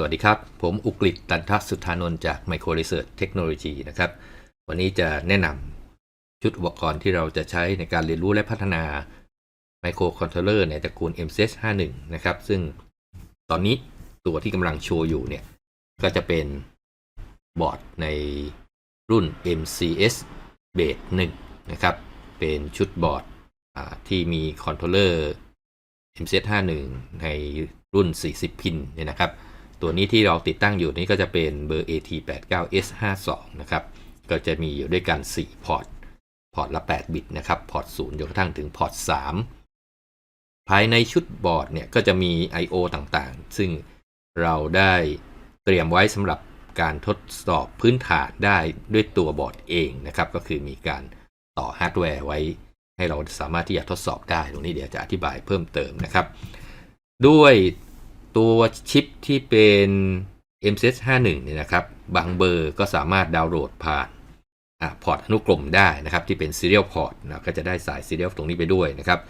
สวัสดีครับ ผมอุกฤษตันทสุธานนท์จาก Micro Research Technology นะครับ วันนี้จะแนะนำชุดอุปกรณ์ที่เราจะใช้ในการเรียนรู้และพัฒนา Microcontroller ในตระกูล MCS 51 นะครับ ซึ่งตอนนี้ตัวที่กำลังโชว์อยู่เนี่ย ก็จะเป็นบอร์ดในรุ่น MCS Base 1นะครับ เป็นชุดบอร์ดที่มีคอนโทรลเลอร์ MCS 51 ในรุ่น 40 พินเนี่ยนะครับ ตัวนี้ที่เราติดตั้งอยู่นี้ก็จะเป็นเบอร์ AT89S52 นะครับ ก็จะมีอยู่ด้วยกัน 4 พอร์ต พอร์ตละ 8 บิตนะครับ พอร์ต0จนกระทั่งถึงพอร์ต 3 ภายในชุดบอร์ดเนี่ยก็จะมี I/O ต่างๆ ซึ่งเราได้เตรียมไว้สำหรับการทดสอบพื้นฐานได้ด้วยตัวบอร์ดเองนะครับ ก็คือมีการต่อฮาร์ดแวร์ไว้ ให้เราสามารถที่จะทดสอบได้ ตรงนี้เดี๋ยวจะอธิบายเพิ่มเติมนะครับ ด้วย ตัวชิปที่เป็น MCS 51 เนี่ยนะครับ บางเบอร์ก็สามารถดาวน์โหลดผ่านพอร์ตอนุกรมได้นะครับ ที่เป็น Serial Port นะก็จะได้สาย Serial ตรงนี้ไปด้วยนะครับ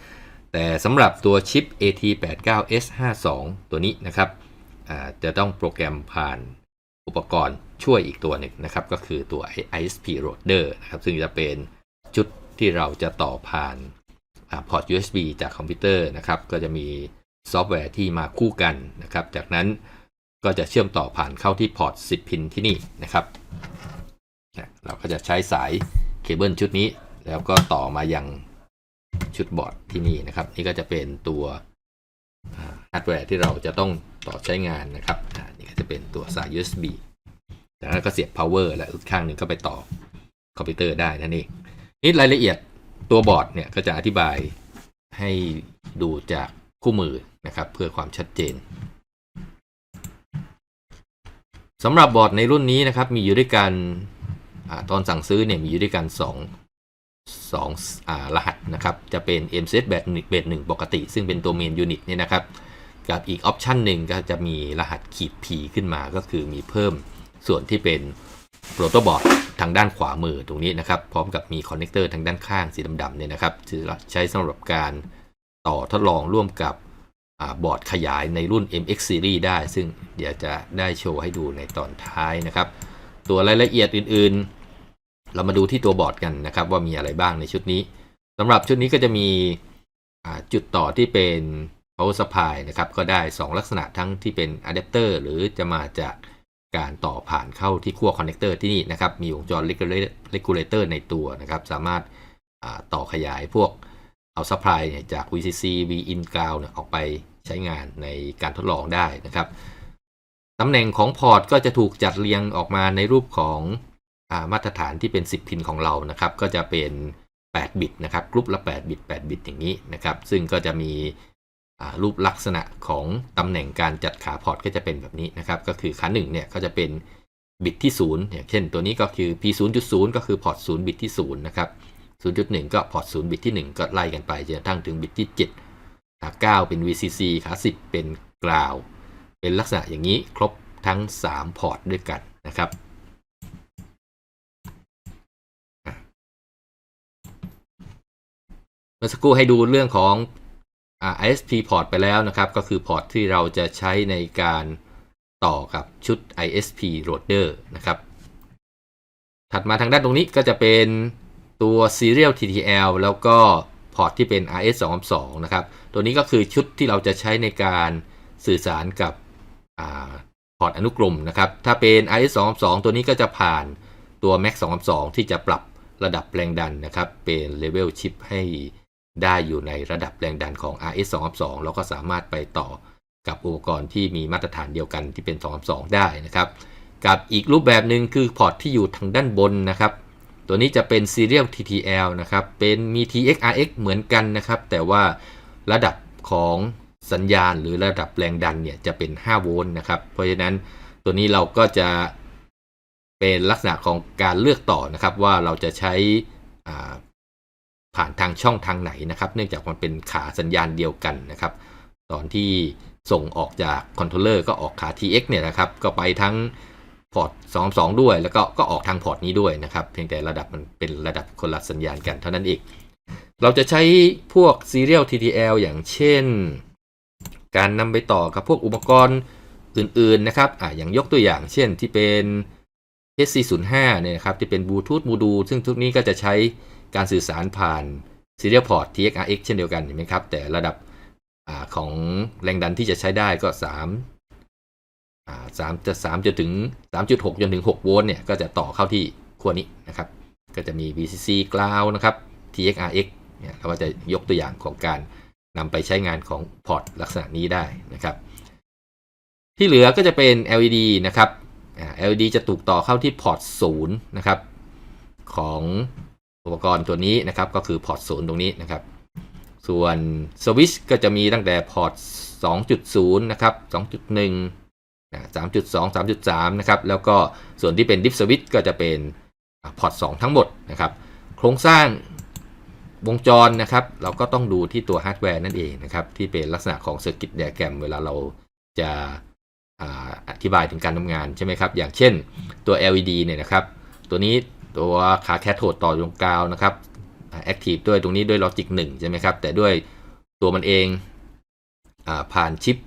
แต่สำหรับตัวชิป AT89S52 ตัวนี้นะครับจะต้องโปรแกรมผ่านอุปกรณ์ช่วยอีกตัวหนึ่งนะครับ ก็คือตัว ISP Loader นะครับ ซึ่งจะเป็นชุดที่เราจะต่อผ่านพอร์ต USB จากคอมพิวเตอร์นะครับ ก็จะมี ซอฟต์แวร์ที่มาคู่กันนะครับ จากนั้นก็จะเชื่อมต่อผ่านเข้าที่พอร์ต 10 พินที่นี่นะครับ เราก็จะใช้สายเคเบิลชุดนี้ แล้วก็ต่อมายังชุดบอร์ดที่นี่นะครับ นี่ก็จะเป็นตัวฮาร์ดแวร์ที่เราจะต้องต่อใช้งานนะครับนี่ก็จะเป็นตัวสาย USB จากนั้นก็เสียบ power และอีกข้างหนึ่งก็ไปต่อคอมพิวเตอร์ได้นั่นเองนี่รายละเอียดตัวบอร์ดเนี่ยก็จะอธิบายให้ดูจากคู่มือ นะครับ เพื่อความชัดเจนสำหรับบอร์ดในรุ่นนี้นะครับ มีอยู่ด้วยกันอตอนสั่งซื้อเนี่ยมีอยู่ด้วยกัน 2 2รหัสนะครับ จะเป็น MCS แบบเบสหนึ่งปกติ ซึ่งเป็นตัวเมนยูนิตเนี่ยนะครับ กับอีกออปชันหนึ่งก็จะมีรหัสขีด P ขึ้นมาก็คือมีเพิ่มส่วนที่เป็นโปรโตบอร์ดทางด้านขวามือตรงนี้นะครับ พร้อมกับมีคอนเนคเตอร์ทางด้านข้างสีดำๆเนี่ยนะครับจะใช้สำหรับการต่อทดลองร่วมกับ บอร์ดขยายในรุ่น MX Series ได้ ซึ่งเดี๋ยวจะได้โชว์ให้ดูในตอนท้ายนะครับ ตัวรายละเอียดอื่นๆ เรามาดูที่ตัวบอร์ดกันนะครับ ว่ามีอะไรบ้างในชุดนี้สำหรับชุดนี้ก็จะมีจุดต่อที่เป็น power supply นะครับ ก็ได้ 2 ลักษณะทั้งที่เป็นอะแดปเตอร์หรือจะมาจากการต่อผ่านเข้าที่ขั้วคอนเนคเตอร์ที่นี่นะครับ มีวงจร regulator ในตัวนะครับ สามารถต่อขยายพวก เอา supply จาก VCC V in ground ออกไปใช้งานในการทดลองได้นะครับตำแหน่งของพอร์ตก็จะถูกจัดเรียงออกมาในรูปของอมาตรฐานที่เป็น 10 พินของเรานะครับ ก็จะเป็น 8 บิตนะครับกรุ๊ปละ 8 บิต 8 บิตอย่างนี้นะครับ ซึ่งก็จะมีรูปลักษณะของตำแหน่งการจัดขาพอร์ตก็จะเป็นแบบนี้นะครับ ก็คือขา1เนี่ยก็จะเป็นบิตที่ 0 อย่างเช่นตัวนี้ก็คือ p 0.0 ก็คือพอร์ต 0 บิตที่ 0 นะครับ 0.1 ก็พอร์ต0บิตที่ 1 ก็ไล่กันไปจนกระทั่งถึงบิตที่ 7 ขา9เป็น VCC ขา 10 เป็นกราว เป็นลักษณะอย่างนี้ครบทั้ง 3 พอร์ตด้วยกันนะครับเมื่อสักครู่ให้ดูเรื่องของ ISP พอร์ตไปแล้วนะครับ ก็คือพอร์ตที่เราจะใช้ในการต่อกับชุด ISP loader นะครับ ถัดมาทางด้านตรงนี้ก็จะเป็น ตัว Serial TTL แล้วก็พอร์ตที่เป็น RS 2 2นะครับ ตัวนี้ก็คือชุดที่เราจะใช้ในการสื่อสารกับพอร์ตอนุกรมนะครับ ถ้าเป็น RS 2 2ตัวนี้ก็จะผ่านตัว Max 2 2ที่จะปรับระดับแรงดันนะครับ เป็นเลเวลชิปให้ได้อยู่ในระดับแรงดันของ RS 2 2แล้วก็สามารถไปต่อกับอุปกรณ์ที่มีมาตรฐานเดียวกันที่เป็น 2 2 ได้นะครับ กับอีกรูปแบบหนึ่งคือพอร์ตที่อยู่ทางด้านบนนะครับ ตัวนี้จะเป็น Serial TTL นะครับ เป็นมี TX RX เหมือนกันนะครับ แต่ว่าระดับของสัญญาณหรือระดับแรงดันเนี่ยจะเป็น 5 โวลต์นะครับ เพราะฉะนั้นตัวนี้เราก็จะเป็นลักษณะของการเลือกต่อนะครับ ว่าเราจะใช้ผ่านทางช่องทางไหนนะครับ เนื่องจากมันเป็นขาสัญญาณเดียวกันนะครับ ตอนที่ส่งออกจากคอนโทรลเลอร์ก็ออกขา TX เนี่ยนะครับ ก็ไปทั้ง พอร์ต22 ด้วย แล้วก็ก็ออกทางพอร์ตนี้ด้วยนะครับ เพียงแต่ระดับมันเป็นระดับคนละสัญญาณกันเท่านั้นเองเราจะใช้พวก Serial TTL อย่างเช่น การนำไปต่อกับพวกอุปกรณ์อื่นๆนะครับอ่าอย่างยกตัวอย่างเช่นที่เป็น HC05 เนี่ยนะครับที่เป็นบลูทูธโมดูลซึ่งทุกนี้ก็จะใช้การสื่อสารผ่าน Serial Port TX-RX เช่นเดียวกันเห็นไหมครับ แต่ระดับอของแรงดันที่จะใช้ได้ก็ 3 สามจะสามจนถึง 3.6จนถึง6โวลต์เนี่ย ก็จะต่อเข้าที่ขั้วนี้นะครับ ก็จะมี VCC Cloud นะครับ TX-RX เนี่ยเราก็จะยกตัวอย่างของการนำไปใช้งานของพอร์ตลักษณะนี้ได้นะครับ ที่เหลือก็จะเป็น LED นะครับ LED จะถูกต่อเข้าที่พอร์ต0นะครับ ของอุปกรณ์ตัวนี้นะครับ ก็คือพอร์ต0ตรงนี้นะครับ ส่วนสวิชก็จะมีตั้งแต่พอร์ต2.0 นะครับ 2.1 นะ3.2 3.3 นะครับ แล้วก็ส่วนที่เป็นดิฟสวิตช์ก็จะเป็นพอร์ต 2 ทั้งหมดนะครับ โครงสร้างวงจรนะครับ เราก็ต้องดูที่ตัวฮาร์ดแวร์นั่นเองนะครับ ที่เป็นลักษณะของ Circuit Diagram เวลาเราจะอธิบายถึงการทำงานใช่ไหมครับ อย่างเช่นตัว LED เนี่ยนะครับ ตัวนี้ตัวขาแคทโทดต่อตรงกาวนะครับแอคทีฟด้วยตรงนี้ด้วยลอจิก1ใช่ไหมครับ แต่ด้วยตัวมันเองอผ่านชิป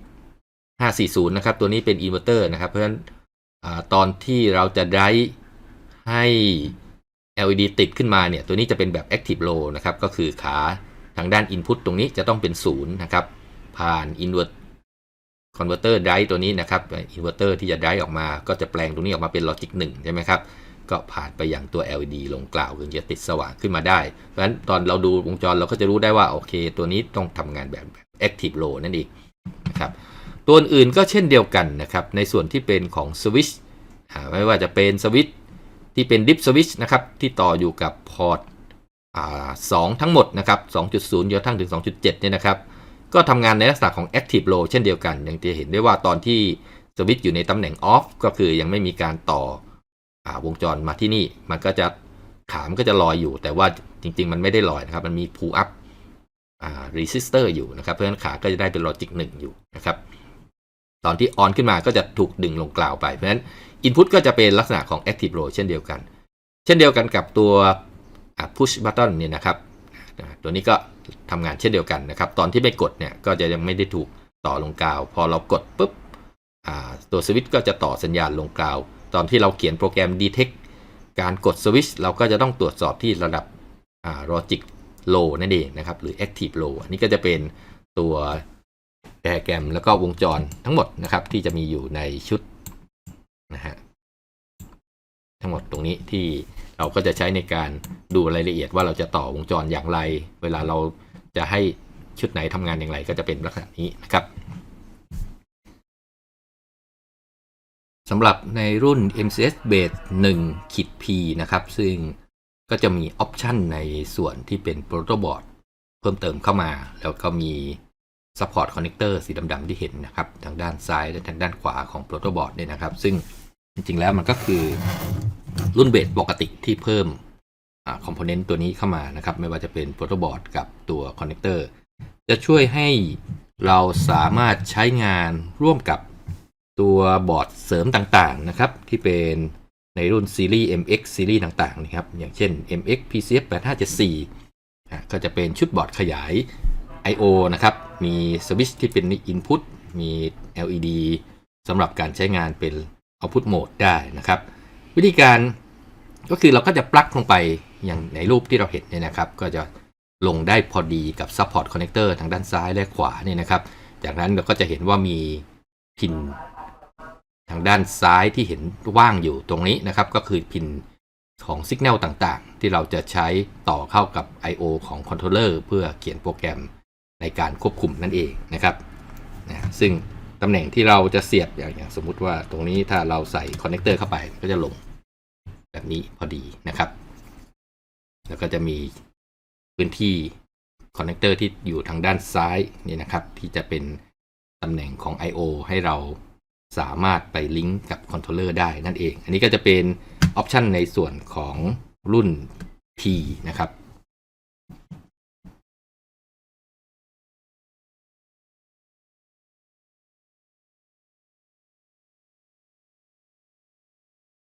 540 นะครับ ตัวนี้เป็นอินเวอร์เตอร์นะครับ เพราะฉะนั้นอตอนที่เราจะไดร์ให้ LED ติดขึ้นมาเนี่ย ตัวนี้จะเป็นแบบ Active Low นะครับ ก็คือขาทางด้าน Input ตรงนี้จะต้องเป็น 0 นะครับ ผ่าน Invert Converter Drive ตัวนี้นะครับ Inverter ที่จะไดรฟ์ออกมา ก็จะแปลงตรงนี้ออกมาเป็น Logic 1 ใช่ไหมครับ ก็ผ่านไปอย่างตัว LED ลงกล่าวถึงจะติดสว่างขึ้นมาได้ เพราะฉะนั้นตอนเราดูวงจรเราก็จะรู้ได้ว่า โอเค ตัวนี้ต้องทำงานแบบ Active Low นั่นเองนะครับ ตัวอื่นก็เช่นเดียวกันนะครับในส่วนที่เป็นของสวิตช์ไม่ว่าจะเป็นสวิตช์ที่เป็นดิฟสวิตช์นะครับที่ต่ออยู่กับพอร์ตสองทั้งหมดนะครับ 2.0จนกระทั่งถึง 2.7เนี่ยนะครับ ก็ทำงานในลักษณะของ Active Low เช่นเดียวกันอย่างที่เห็นได้ว่าตอนที่สวิตช์อยู่ในตำแหน่ง Off ก็คือยังไม่มีการต่ออวงจรมาที่นี่ มันก็จะขามนก็จะลอยอยู่ แต่ว่าจริง ๆ มันไม่ได้ลอยนะครับ มันมี pull up อ่า resistor อยู่นะครับ เพราะฉะนั้นขาก็จะได้เป็น logic 1 อยู่นะครับ ตอนที่ on ขึ้นมาก็จะถูกดึงลงกล่าวไป เพราะฉะนั้น input ก็จะเป็นลักษณะของ active low เช่นเดียวกัน เช่นเดียวกันกับตัว push button เนี่ยนะครับ ตัวนี้ก็ทำงานเช่นเดียวกันนะครับ ตอนที่ไม่กดเนี่ยก็จะยังไม่ได้ถูกต่อลงกล่าว พอเรากดปุ๊บตัวสวิตช์ก็จะต่อสัญญาณลงกล่าว ตอนที่เราเขียนโปรแกรม detect การกดสวิตช์เราก็จะต้องตรวจสอบที่ระดับอ่า logic low นั่นเองนะครับ หรือ active low อันนี้ก็จะเป็นตัว แดแกรมแล้วก็วงจรทั้งหมดนะครับที่จะมีอยู่ในชุดนะฮะทั้งหมดตรงนี้ที่เราก็จะใช้ในการดูรายละเอียดว่าเราจะต่อวงจรอย่างไร เวลาเราจะให้ชุดไหนทำงานอย่างไรก็จะเป็นลักษณะนี้นะครับสำหรับในรุ่น MCS Base 1ขีด P นะครับ ซึ่งก็จะมีออปชันในส่วนที่เป็น Protobot เพิ่มเติมเข้ามา แล้วก็มี Support Connector สีดำๆที่เห็นนะครับ ทางด้านซ้ายและทางด้านขวาของ Protobot เนี่ยนะครับ ซึ่งจริงๆแล้วมันก็คือรุ่นเบสปกติที่เพิ่มคอมโพเนนต์ตัวนี้เข้ามานะครับ ไม่ว่าจะเป็น Protobot กับตัว Connector จะช่วยให้เราสามารถใช้งานร่วมกับตัวบอร์ดเสริมต่างๆนะครับ ที่เป็นในรุ่นซีรีส์ MX ซีรีส์ต่างๆนะครับ อย่างเช่น MX PCF 8574ก็จะเป็นชุดบอร์ดขยาย I/O นะครับ มีสวิตช์ที่เป็น Input มี LED สำหรับการใช้งานเป็น Output Mode ได้นะครับ วิธีการก็คือเราก็จะปลั๊กลงไปอย่างในรูปที่เราเห็นเนี่ยนะครับ ก็จะลงได้พอดีกับ Support Connector ทางด้านซ้ายและขวาเนี่ยนะครับ จากนั้นเราก็จะเห็นว่ามีพินทางด้านซ้ายที่เห็นว่างอยู่ตรงนี้นะครับ ก็คือพินของสัญญาณต่างๆ ที่เราจะใช้ต่อเข้ากับ I/O ของคอนโทรลเลอร์เพื่อเขียนโปรแกรม ในการควบคุมนั่นเองนะครับนะซึ่งตำแหน่งที่เราจะเสียบอย่างสมมุติว่าตรงนี้ถ้าเราใส่คอนเนคเตอร์เข้าไปก็จะลงแบบนี้พอดีนะครับ แล้วก็จะมีพื้นที่คอนเนคเตอร์ที่อยู่ทางด้านซ้ายนี่นะครับ ที่จะเป็นตำแหน่งของ I/O ให้เราสามารถไปลิงก์กับคอนโทรลเลอร์ได้นั่นเอง อันนี้ก็จะเป็นออปชันในส่วนของรุ่น T นะครับ